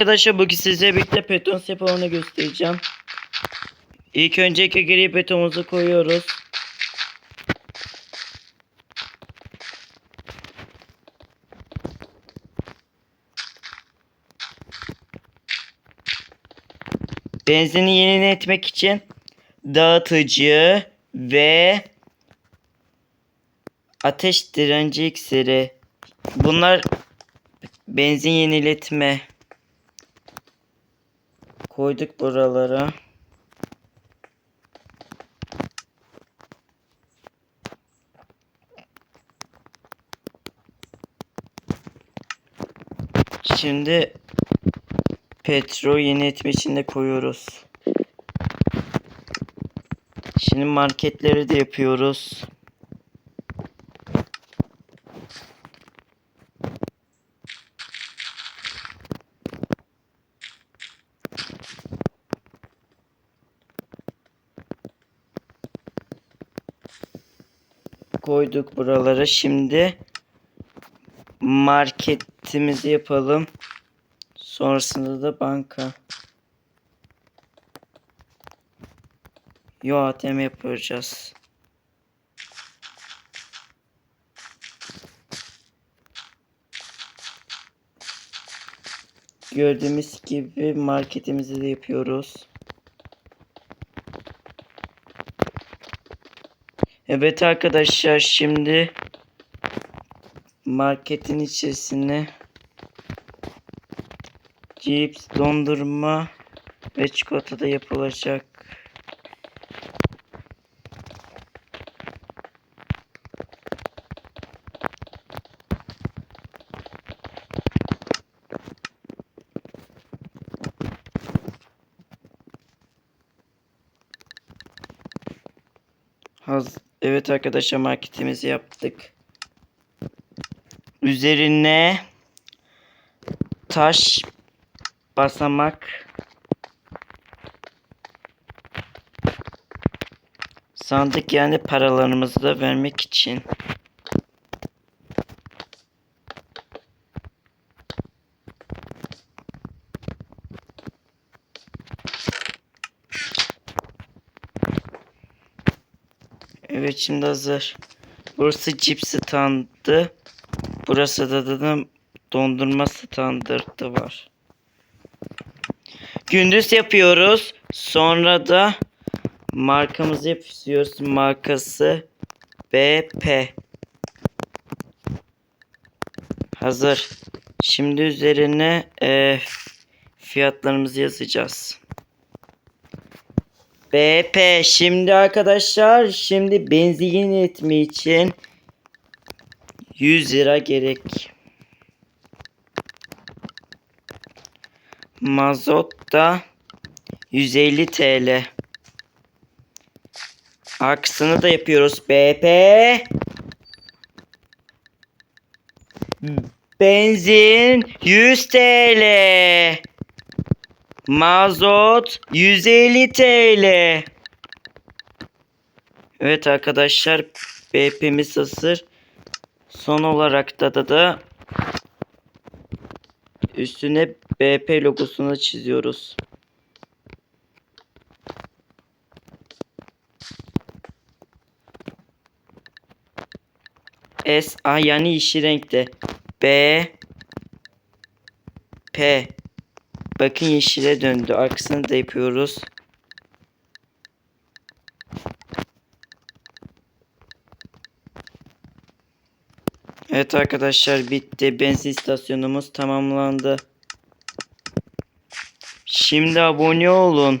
Arkadaşlar bugün size birlikte beton sepamını göstereceğim. İlk önce iki gri betonumuzu koyuyoruz. Benzini yenile etmek için dağıtıcı ve ateş direnci iksiri. Bunlar benzin yeniletme. Koyduk buralara. Şimdi petrol yeni etme için de koyuyoruz. Şimdi marketleri de yapıyoruz. Koyduk buralara. Şimdi marketimizi yapalım. Sonrasında da banka. Yo ATM yapacağız. Gördüğümüz gibi marketimizi de yapıyoruz. Evet arkadaşlar şimdi marketin içerisine cips, dondurma ve çikolata da yapılacak. Evet arkadaşlar marketimizi yaptık. Üzerine taş basamak sandık yani paralarımızı da vermek için. Evet şimdi hazır. Burası cips standı. Burası da, da, dondurma standartı var. Gündüz yapıyoruz. Sonra da markamızı yapıyoruz. Markası BP. Hazır. Şimdi üzerine e, fiyatlarımızı yazacağız. BP şimdi arkadaşlar şimdi benzin etme için 100 lira gerek. Mazot da 150 TL. Aksını da yapıyoruz BP. Benzin 100 TL. Mazot 150 TL. Evet arkadaşlar BP'miz hazır. Son olarak da da da üstüne BP logosunu çiziyoruz. S A yani yeşil renkte. B P Bakın yeşile döndü. Arkasını da yapıyoruz. Evet arkadaşlar bitti. Benzin istasyonumuz tamamlandı. Şimdi abone olun.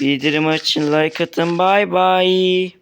Bildirim açın, like atın. Bay bay.